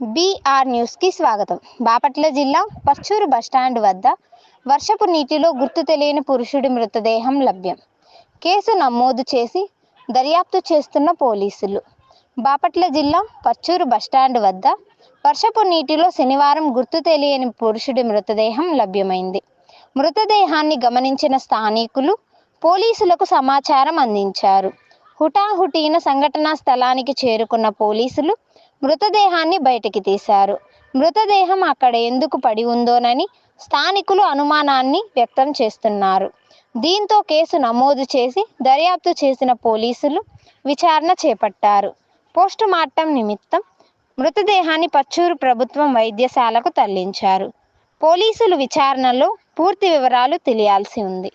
BR న్యూస్కి స్వాగతం. బాపట్ల జిల్లా పర్చూరు బస్టాండ్ వద్ద వర్షపు నీటిలో గుర్తు తెలియని పురుషుడి మృతదేహం లభ్యం. కేసు నమోదు చేసి దర్యాప్తు చేస్తున్న పోలీసులు. బాపట్ల జిల్లా పర్చూరు బస్టాండ్ వద్ద వర్షపు నీటిలో శనివారం గుర్తు తెలియని పురుషుడి మృతదేహం లభ్యమైంది. మృతదేహాన్ని గమనించిన స్థానికులు పోలీసులకు సమాచారం అందించారు. హుటాహుటీన సంఘటనా స్థలానికి చేరుకున్న పోలీసులు మృతదేహాన్ని బయటికి తీశారు. మృతదేహం అక్కడ ఎందుకు పడి ఉందోనని స్థానికులు అనుమానాన్ని వ్యక్తం చేస్తున్నారు. దీంతో కేసు నమోదు చేసి దర్యాప్తు చేసిన పోలీసులు విచారణ చేపట్టారు. పోస్టు మార్టం నిమిత్తం మృతదేహాన్ని పచ్చూరు ప్రభుత్వం వైద్యశాలకు తరలించారు. పోలీసులు విచారణలో పూర్తి వివరాలు తెలియాల్సి ఉంది.